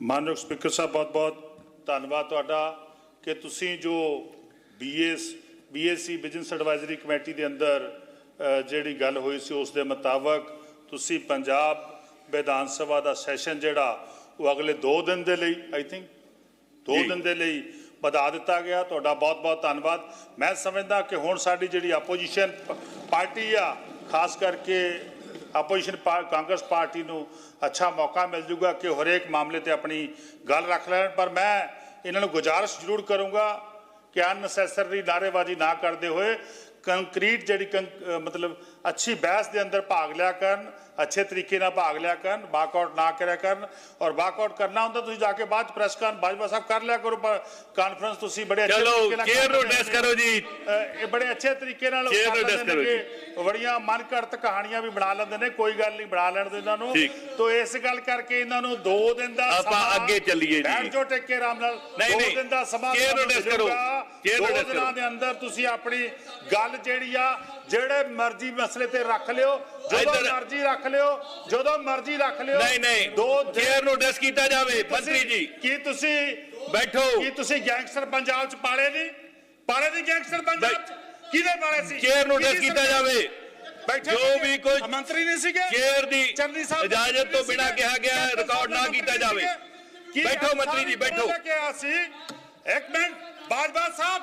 ਮਾਨਯੋਗ ਸਪੀਕਰ ਸਾਹਿਬ ਬਹੁਤ ਬਹੁਤ ਧੰਨਵਾਦ ਤੁਹਾਡਾ ਕਿ ਤੁਸੀਂ ਜੋ BS BSC business advisory committee ਦੇ ਅੰਦਰ ਜਿਹੜੀ ਗੱਲ ਹੋਈ ਸੀ ਉਸ ਦੇ ਮੁਤਾਬਕ ਤੁਸੀਂ ਪੰਜਾਬ ਵਿਧਾਨ ਸਭਾ ਦਾ ਸੈਸ਼ਨ ਜਿਹੜਾ ਉਹ ਅਗਲੇ 2 ਦਿਨ ਦੇ ਲਈ ਆਈ ਥਿੰਕ 2 ਜੀ। ਦਿਨ ਦੇ ਲਈ ਵਧਾ ਦਿੱਤਾ ਗਿਆ ਤੁਹਾਡਾ ਬਹੁਤ ਬਹੁਤ ਧੰਨਵਾਦ ਮੈਂ ਸਮਝਦਾ ਕਿ ਹੁਣ ਸਾਡੀ ਜਿਹੜੀ ਆਪੋਜੀਸ਼ਨ ਪਾਰਟੀ ਆ ਖਾਸ ਕਰਕੇ ਆਪੋਜੀਸ਼ਨ ਕਾਂਗਰਸ ਪਾਰਟੀ ਨੂੰ ਅੱਛਾ ਮੌਕਾ ਮਿਲ ਜੂਗਾ ਕਿ ਹਰੇਕ ਮਾਮਲੇ ਤੇ ਆਪਣੀ ਗੱਲ ਰੱਖ ਲੈਣ। ਪਰ ਮੈਂ ਇਹਨਾਂ ਨੂੰ ਗੁਜ਼ਾਰਿਸ਼ ਜ਼ਰੂਰ ਕਰੂੰਗਾ ਕਿ ਅਨਨੈਸੈਸਰੀ ਨਾਅਰੇਬਾਜ਼ੀ ਨਾ ਕਰਦੇ ਹੋਏ ਕੰਕਰੀਟ ਜਿਹੜੀ ਕੰਕ- ਮਤਲਬ ਅੱਛੀ ਬਹਿਸ ਦੇ ਅੰਦਰ ਭਾਗ ਲਿਆ ਕਰਨ ਅੱਛੇ ਤਰੀਕੇ ਨਾਲ ਭਾਗ ਲਿਆ ਕਰਨ ਵਾਕਆਊਟ ਨਾ ਕਰਿਆ ਕਰਨ ਔਰ ਵਾਕਆਊਟ ਕਰਨਾ ਹੁੰਦਾ ਤੁਸੀਂ ਜਾ ਕੇ ਬਾਅਦ ਪ੍ਰੈਸ ਕਾਨ ਬਾਜਵਾ ਸਾਹਿਬ ਕਰ ਲਿਆ ਕਰੋ ਕਾਨਫਰੰਸ ਤੁਸੀਂ ਬੜੇ ਅੱਛੇ ਚਲੋ ਤਰੀਕੇ ਨਾਲ ਚੇਅਰ ਨੂੰ ਡੈਸ ਕਰੋ ਜੀ ਇਹ ਬੜੇ ਅੱਛੇ ਤਰੀਕੇ ਨਾਲ ਕਰ ਨੂੰ address ਕਰੋ ਨੇ, ਬੜੀਆਂ ਮਨ ਘੜਤ ਕਹਾਣੀਆਂ ਵੀ ਬਣਾ ਲੈਂਦੇ ਨੇ ਕੋਈ ਗੱਲ ਨਹੀਂ ਬਣਾ ਲੈਣ ਦਿਓ ਇਹਨਾਂ ਨੂੰ। ਤੋ ਇਸ ਗੱਲ ਕਰਕੇ ਇਹਨਾਂ ਨੂੰ 2 ਦਿਨ ਦਾ ਆਪਾਂ ਅੱਗੇ ਚੱਲੀਏ ਜੀ। ਬੈਠ ਜਾਓ ਟਿੱਕੇ ਆਰਾਮ ਨਾਲ ਨਹੀਂ, ਦੋ ਨਹੀਂ। ਦਿਨ ਦਾ ਸਮਾਂ Chair ਨੂੰ address ਕਰੋ। Chair ਨੂੰ ਦੋ ਦਿਨਾਂ ਕਰੋ। ਦੇ ਅੰਦਰ ਤੁਸੀਂ ਆਪਣੀ ਗੱਲ ਜਿਹੜੀ ਆ ਜਿਹੜੇ ਮਰਜ਼ੀ ਮਸਲੇ ਤੇ ਰੱਖ ਲਿਓ ਜਦੋਂ ਇੱਧਰ- ਮਰਜ਼ੀ ਰੱਖ ਲਿਓ ਜਦੋਂ ਮਰਜ਼ੀ ਰੱਖ ਲਿਓ ਨਹੀਂ ਨਹੀਂ ਦੋ ਚੇਅਰ ਨੂੰ ਡੈਸ ਕੀਤਾ ਜਾਵੇ ਮੰਤਰੀ ਜੀ। ਕੀ ਤੁਸੀਂ ਬੈਠੋ। ਕੀ ਤੁਸੀਂ ਗੈਂਗਸਟਰ ਪੰਜਾਬ ਚ ਪਾਲੇ ਨਹੀਂ? ਪਾਲੇ ਨਹੀਂ ਗੈਂਗਸਟਰ ਪੰਜਾਬ ਚ? ਕਿਹਦੇ ਪਾਲੇ ਸੀ? ਚੇਅਰ ਨੂੰ ਡੈਸ ਕਿਹਦੀ ਕੀਤਾ ਸਰਕਾਰ? ਜਾਵੇ। ਬੈਠੇ ਜੋ ਸੀਗੇ? ਵੀ ਕੋਈ ਮੰਤਰੀ ਨਹੀਂ ਸੀਗੇ। ਚੇਅਰ ਦੀ ਚੰਨੀ ਸਾਹਿਬ ਇਜਾਜ਼ਤ ਤੋਂ ਬਿਨਾਂ ਕਿਹਾ ਗਿਆ ਰਿਕਾਰਡ ਨਾ ਸਾਹਿਬ ਕੀਤਾ ਮੰਤਰੀ ਜਾਵੇ। ਸੀਗੇ? ਕੀ ਬੈਠੋ ਮੰਤਰੀ ਜੀ, ਬੈਠੋ। ਕੌਣ ਲੈ ਕੇ ਆਇਆ ਸੀ। ਇੱਕ ਮਿੰਟ ਬਾਜਵਾ ਸਾਹਿਬ।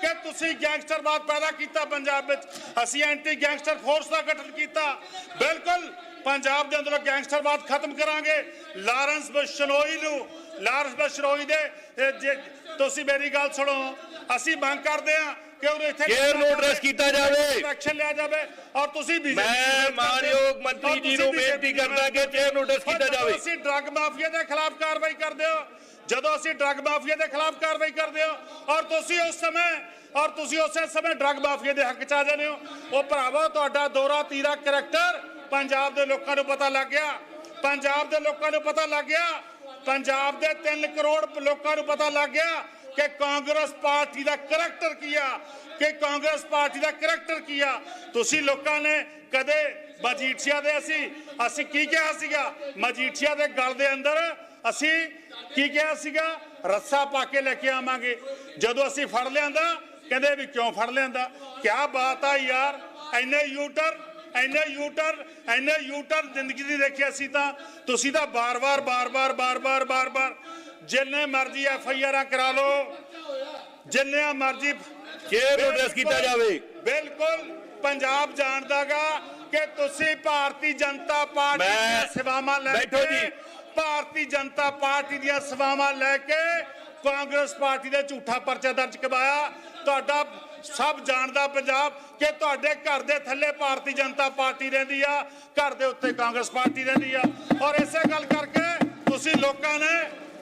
ਕਿ ਤੁਸੀਂ ਗੈਂਗਸਟਰਵਾਦ ਪੈਦਾ ਕੀਤਾ ਪੰਜਾਬ ਵਿੱਚ? ਅਸੀਂ ਐਂਟੀ ਗੈਂਗਸਟਰ ਫੋਰਸ ਦਾ ਗਠਨ ਕੀਤਾ। ਬਿਲਕੁਲ, ਪੰਜਾਬ ਦੇ ਅੰਦਰੋਂ ਗੈਂਗਸਟਰਵਾਦ ਖਤਮ ਕਰਾਂਗੇ। ਲਾਰੈਂਸ ਬਸ਼ਨੋਈ ਨੂੰ, ਲਾਰੈਂਸ ਬਸ਼ਨੋਈ ਦੇ ਤੁਸੀਂ ਮੇਰੀ ਗੱਲ ਸੁਣੋ, ਅਸੀਂ ਮੰਗ ਕਰਦੇ ਹਾਂ ਕਿ ਉਹ ਇੱਥੇ Chair ਨੂੰ address ਕੀਤਾ ਜਾਵੇ। ਐਕਸ਼ਨ ਲਿਆ ਜਾਵੇ ਔਰ ਤੁਸੀਂ BJP ਮੈਂ ਮਾਨਯੋਗ ਮੰਤਰੀ ਜੀ ਤੁਸੀਂ ਨੂੰ ਬੇਨਤੀ ਕਰਦਾ ਕਿ ਚੇਅਰ ਨੂੰ ਡੈਸ ਕੀਤਾ ਜਾਵੇ। ਅਸੀਂ ਡਰੱਗ ਮਾਫੀਆ ਦੇ ਖਿਲਾਫ ਕਾਰਵਾਈ ਕਰਦੇ ਹੋ ਜਦੋਂ ਅਸੀਂ ਡਰੱਗ ਮਾਫੀਆ ਦੇ ਖਿਲਾਫ ਕਾਰਵਾਈ ਕਰਦੇ ਹੋ ਔਰ ਤੁਸੀਂ ਉਸ ਸਮੇਂ ਔਰ ਤੁਸੀਂ ਉਸੇ ਸਮੇਂ ਡਰੱਗ ਮਾਫੀਆ ਦੇ ਹੱਕ ਚ ਆ ਜਾਂਦੇ ਹੋ। ਉਹ ਭਰਾਵੋ ਤੁਹਾਡਾ ਦੋਰਾ ਤੀਰਾ ਕਰੈਕਟਰ ਪੰਜਾਬ ਦੇ ਲੋਕਾਂ ਨੂੰ ਪਤਾ ਲੱਗ ਗਿਆ। ਪੰਜਾਬ ਦੇ ਲੋਕਾਂ ਨੂੰ ਪਤਾ ਲੱਗ ਗਿਆ। ਪੰਜਾਬ ਦੇ 3 ਕਰੋੜ ਲੋਕਾਂ ਨੂੰ ਪਤਾ ਲੱਗ ਗਿਆ। ਕਿ ਕਾਂਗਰਸ ਪਾਰਟੀ ਦਾ ਕਰੈਕਟਰ ਕੀ ਆ? ਕਿ ਕਾਂਗਰਸ ਪਾਰਟੀ ਦਾ ਕਰੈਕਟਰ ਕੀ ਤੁਸੀਂ ਲੋਕਾਂ ਨੇ ਕਦੇ ਮਜੀਠੀਆ ਦੇ ਅਸੀਂ ਅਸੀਂ ਕੀ ਕਿਹਾ ਸੀਗਾ? ਮਜੀਠੀਆ ਦੇ ਗਲ ਦੇ ਅੰਦਰ ਅਸੀਂ ਕੀ ਕਿਹਾ ਸੀਗਾ? ਰੱਸਾ ਪਾ ਕੇ ਲੈ ਕੇ ਆਵਾਂਗੇ। ਜਦੋਂ ਅਸੀਂ ਫੜ ਲਿਆਂਦਾ, ਕਹਿੰਦੇ ਵੀ ਕਿਉਂ ਫੜ ਲਿਆਂਦਾ? ਕੀ ਬਾਤ ਆ ਯਾਰ ਐਨੇ ਯੂਟਰ ਐਨੇ ਯੂਟਰ ਐਨੇ ਯੂਟਰ ਜ਼ਿੰਦਗੀ ਦੀ ਦੇਖਿਆ ਅਸੀਂ ਤਾਂ। ਤੁਸੀਂ ਤਾਂ ਬਾਰ-ਬਾਰ ਬਾਰ-ਬਾਰ ਬਾਰ-ਬਾਰ ਬਾਰ-ਬਾਰ ਜਿੰਨੇ ਮਰਜ਼ੀ ਐਫ ਆਈ ਆਰਾਂ ਕਰਾ ਲਓ ਜਿੰਨੇ ਮਰਜ਼ੀ ਨੂੰ ਡੈਸ ਕੀਤਾ ਜਾਵੇ। ਬਿਲਕੁਲ ਪੰਜਾਬ ਜਾਣਦਾਗਾ ਕਿ ਤੁਸੀਂ ਭਾਰਤੀ ਜਨਤਾ ਪਾਰਟੀ ਦੀਆਂ ਸੇਵਾਵਾਂ ਲੈ ਬੈਠੋ ਕੇ ਜੀ। ਭਾਰਤੀ ਜਨਤਾ ਪਾਰਟੀ ਦੀਆਂ ਸੇਵਾਵਾਂ ਲੈ ਕੇ ਕਾਂਗਰਸ ਪਾਰਟੀ ਦੇ ਝੂਠਾ ਪਰਚਾ ਦਰਜ ਕਰਵਾਇਆ। ਤੁਹਾਡਾ ਸਭ ਜਾਣਦਾ ਪੰਜਾਬ ਕਿ ਤੁਹਾਡੇ ਘਰ ਦੇ ਥੱਲੇ ਭਾਰਤੀ ਜਨਤਾ ਪਾਰਟੀ ਰਹਿੰਦੀ ਆ ਘਰ ਦੇ ਉੱਤੇ ਕਾਂਗਰਸ ਪਾਰਟੀ ਰਹਿੰਦੀ ਆ। ਔਰ ਇਸੇ ਗੱਲ ਕਰਕੇ ਤੁਸੀਂ ਲੋਕਾਂ ਨੇ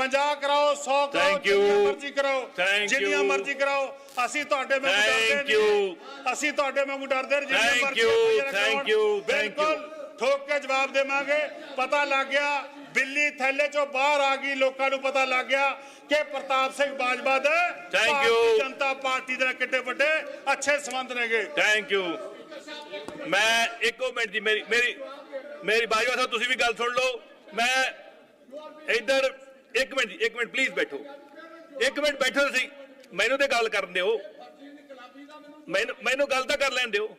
50 ਕਰਾਓ 100 ਕਰਾਓ. ਜਿੰਨੀਆਂ ਮਰਜ਼ੀ ਕਰਾਓ ਜਿੰਨੀਆਂ. ਮਰਜ਼ੀ ਕਰਾਓ ਅਸੀਂ ਤੁਹਾਡੇ ਵਾਂਗੂ ਡਰਦੇ. ਨਹੀਂ ਅਸੀਂ ਤੁਹਾਡੇ ਵਾਂਗੂ ਡਰਦੇ ਨਹੀਂ ਜਿੰਨੀਆਂ ਮਰਜ਼ੀ thank you. ਬਿਲਕੁਲ ਠੋਕ ਕੇ ਜਵਾਬ ਦੇਵਾਂਗੇ ਪਤਾ ਲੱਗ ਗਿਆ ਬਿੱਲੀ ਥੈਲੇ ਚੋਂ ਬਾਹਰ ਆ ਗਈ ਲੋਕਾਂ ਨੂੰ ਪਤਾ ਲੱਗ ਗਿਆ ਕਿ ਪ੍ਰਤਾਪ ਸਿੰਘ ਬਾਜਵਾ ਦੇ ਭਾਰਤੀ you. ਜਨਤਾ ਪਾਰਟੀ ਦੇ ਕਿੱਡੇ ਵੱਡੇ ਅੱਛੇ ਸੰਬੰਧ ਨੇਗੇ ਥੈਂਕ ਯੂ ਮੈਂ ਇੱਕੋ ਮਿੰਟ ਦੀ ਮੇਰੀ ਮੇਰੀ ਮੇਰੀ ਬਾਜਵਾ ਸਾਹਿਬ ਤੁਸੀਂ ਵੀ ਗੱਲ ਸੁਣ ਲਓ ਮੈਂ ਇੱਧਰ ਇੱਕ ਮਿੰਟ ਜੀ, ਇੱਕ ਮਿੰਟ ਪਲੀਜ਼ ਬੈਠੋ। ਇੱਕ ਮਿੰਟ ਬੈਠੋ ਤੁਸੀਂ। ਮੈਨੂੰ ਤੇ ਗੱਲ ਕਰਨ ਦਿਓ। ਮੈਨੂੰ ਮੈਨੂੰ ਗੱਲ ਤਾਂ ਕਰ ਲੈਣ ਦਿਓ।